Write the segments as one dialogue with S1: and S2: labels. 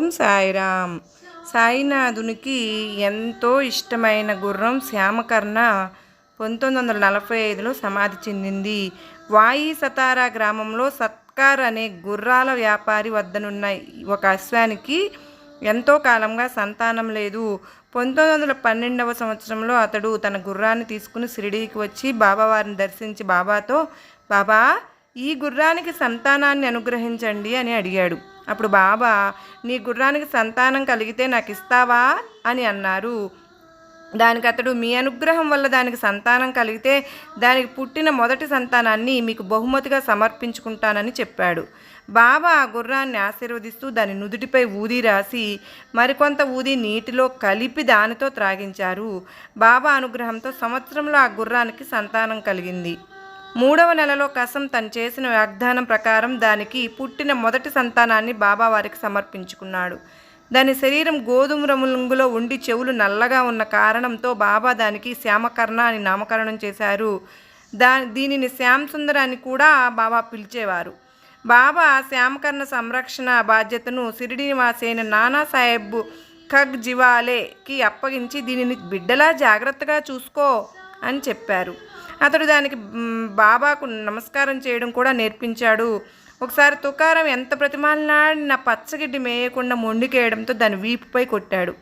S1: ఓం సాయిరామ్ సాయినాథునికి ఎంతో ఇష్టమైన గుర్రం శ్యామకర్ణ పంతొమ్మిది వందల నలభై ఐదులో సమాధి చెందింది. వాయి సతారా గ్రామంలో సత్కార్ అనే గుర్రాల వ్యాపారి వద్దనున్న ఒక అశ్వానికి ఎంతో కాలంగా సంతానం లేదు. పంతొమ్మిది వందల పన్నెండవ సంవత్సరంలో అతడు తన గుర్రాన్ని తీసుకుని షిరిడీకి వచ్చి బాబావారిని దర్శించి బాబాతో బాబా ఈ గుర్రానికి సంతానాన్ని అనుగ్రహించండి అని అడిగాడు. అప్పుడు బాబా నీ గుర్రానికి సంతానం కలిగితే నాకు ఇస్తావా అని అన్నారు. దానికి అతడు మీ అనుగ్రహం వల్ల దానికి సంతానం కలిగితే దానికి పుట్టిన మొదటి సంతానాన్ని మీకు బహుమతిగా సమర్పించుకుంటానని చెప్పాడు. బాబా ఆ గుర్రాన్ని ఆశీర్వదిస్తూ దాని నుదుటిపై ఊది రాసి మరికొంత ఊది నీటిలో కలిపి దానితో త్రాగించారు. బాబా అనుగ్రహంతో సంవత్సరంలో ఆ గుర్రానికి సంతానం కలిగింది. మూడవ నెలలో కసం తను చేసిన వాగ్దానం ప్రకారం దానికి పుట్టిన మొదటి సంతానాన్ని బాబా వారికి సమర్పించుకున్నాడు. దాని శరీరం గోధుమ రంగులో ఉండి చెవులు నల్లగా ఉన్న కారణంతో బాబా దానికి శ్యామకర్ణ అని నామకరణం చేశారు. దా దీనిని శ్యామ్ సుందర్ అని కూడా బాబా పిలిచేవారు. బాబా శ్యామకర్ణ సంరక్షణ బాధ్యతను సిరిడి నివాసైన నానాసాహెబ్ ఖగ్ జివాలేకి అప్పగించి దీనిని బిడ్డలా జాగ్రత్తగా చూసుకో అని చెప్పారు. అతడు దానికి బాబాకు నమస్కారం చేయడం కూడా నేర్పించాడు. ఒకసారి తుకారం ఎంత ప్రతిమాలనాడిన పచ్చగిడ్డి మేయకుండా మొండికేయడంతో దాని వీపుపై కొట్టాడు.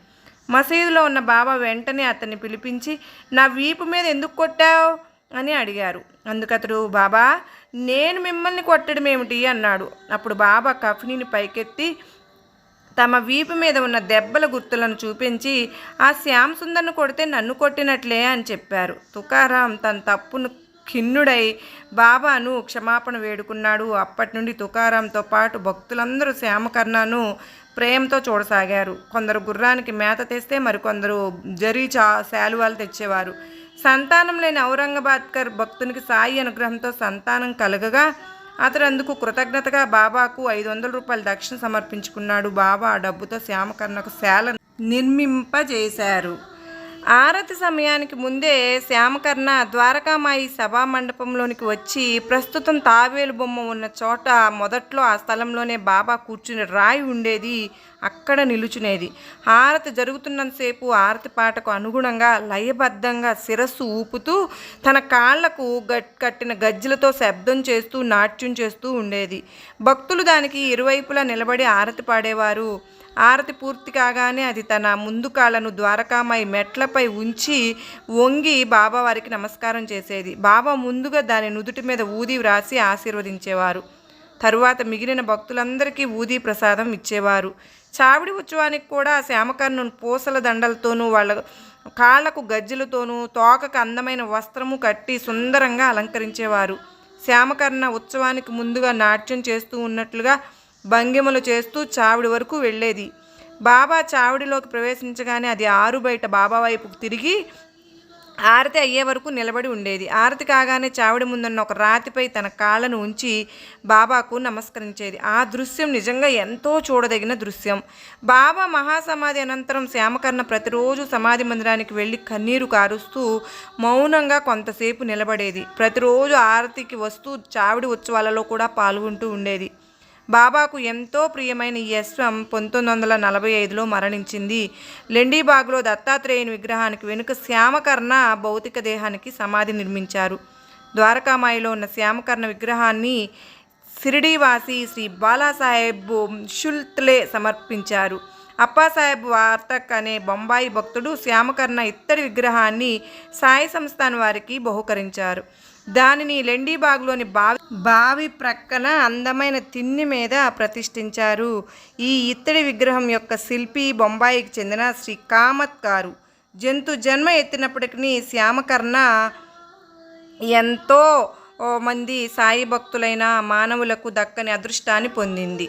S1: మసీదులో ఉన్న బాబా వెంటనే అతన్ని పిలిపించి నా వీపు మీద ఎందుకు కొట్టావు? అని అడిగారు. అందుకతడు బాబా నేను మిమ్మల్ని కొట్టడం ఏమిటి అన్నాడు. అప్పుడు బాబా కఫినీని పైకెత్తి తమ వీపు మీద ఉన్న దెబ్బల గుర్తులను చూపించి ఆ శ్యామ్ సుందర్ను కొడితే నన్ను కొట్టినట్లే అని చెప్పారు. తుకారాం తన తప్పును ఖిన్నుడై బాబాను క్షమాపణ వేడుకున్నాడు. అప్పటి నుండి తుకారాంతో పాటు భక్తులందరూ శ్యామకర్ణను ప్రేమతో చూడసాగారు. కొందరు గుర్రానికి మేత తెస్తే మరికొందరు జరీ చా శాలువాలు తెచ్చేవారు. సంతానం లేని ఔరంగాబాద్కర్ భక్తునికి సాయి అనుగ్రహంతో సంతానం కలగగా అతడు అందుకు కృతజ్ఞతగా బాబాకు ఐదు వందల రూపాయల దక్షిణ సమర్పించుకున్నాడు. బాబా ఆ డబ్బుతో శ్యామకర్ణకు శాల నిర్మింపజేశారు. ఆరతి సమయానికి ముందే శ్యామకర్ణ ద్వారకామాయి సభా మండపంలోనికి వచ్చి ప్రస్తుతం తావేలు బొమ్మ ఉన్న చోట మొదట్లో ఆ స్థలంలోనే బాబా కూర్చుని రాయి ఉండేది. అక్కడ నిలుచునేది. హారతి జరుగుతున్నంతసేపు హారతి పాటకు అనుగుణంగా లయబద్ధంగా శిరస్సు ఊపుతూ తన కాళ్ళకు గట్ కట్టిన గజ్జలతో శబ్దం చేస్తూ నాట్యం చేస్తూ ఉండేది. భక్తులు దానికి ఇరువైపులా నిలబడి హారతి పాడేవారు. ఆరతి పూర్తి కాగానే అది తన ముందు కాళ్ళను ద్వారకామాయి మెట్లపై ఉంచి వంగి బాబా వారికి నమస్కారం చేసేది. బాబా ముందుగా దాని నుదుటి మీద ఊది వ్రాసి ఆశీర్వదించేవారు. తరువాత మిగిలిన భక్తులందరికీ ఊదీ ప్రసాదం ఇచ్చేవారు. చావిడి ఉత్సవానికి కూడా శ్యామకర్ణను పూసల దండలతోనూ వాళ్ళ కాళ్ళకు గజ్జలతోనూ తోకకు అందమైన వస్త్రము కట్టి సుందరంగా అలంకరించేవారు. శ్యామకర్ణ ఉత్సవానికి ముందుగా నాట్యం చేస్తూ ఉన్నట్లుగా భంగిమలు చేస్తూ చావిడి వరకు వెళ్ళేది. బాబా చావిడిలోకి ప్రవేశించగానే అది ఆరు బయట బాబా వైపుకు తిరిగి ఆరతి అయ్యే వరకు నిలబడి ఉండేది. ఆరతి కాగానే చావిడి ముందున్న ఒక రాతిపై తన కాళ్ళను ఉంచి బాబాకు నమస్కరించేది. ఆ దృశ్యం నిజంగా ఎంతో చూడదగిన దృశ్యం. బాబా మహాసమాధి అనంతరం శ్యామకర్ణ ప్రతిరోజు సమాధి మందిరానికి వెళ్ళి కన్నీరు కారుస్తూ మౌనంగా కొంతసేపు నిలబడేది. ప్రతిరోజు ఆరతికి వస్తూ చావిడి ఉత్సవాలలో కూడా పాల్గొంటూ ఉండేది. బాబాకు ఎంతో ప్రియమైన ఈ అశ్వం పంతొమ్మిది వందల నలభై ఐదులో మరణించింది. లెండీబాగ్లో దత్తాత్రేయుని విగ్రహానికి వెనుక శ్యామకర్ణ భౌతిక దేహానికి సమాధి నిర్మించారు. ద్వారకామాయిలో ఉన్న శ్యామకర్ణ విగ్రహాన్ని సిరిడీవాసి శ్రీ బాలాసాహెబ్ షుల్త్లే సమర్పించారు. అప్పాసాహెబ్ వార్తక్ అనే బొంబాయి భక్తుడు శ్యామకర్ణ ఇత్తడి విగ్రహాన్ని సాయి సంస్థాన్ వారికి బహుకరించారు. దానిని లెండీబాగ్లోని బావి బావి ప్రక్కన అందమైన తిన్ని మీద ప్రతిష్ఠించారు. ఈ ఇత్తడి విగ్రహం యొక్క శిల్పి బొంబాయికి చెందిన శ్రీ కామత్ గారు. జంతు జన్మ ఎత్తినప్పటికీ శ్యామకర్ణ ఎంతో ఓ మంది సాయి భక్తులైన మానవులకు దక్కని అదృష్టాన్ని పొందింది.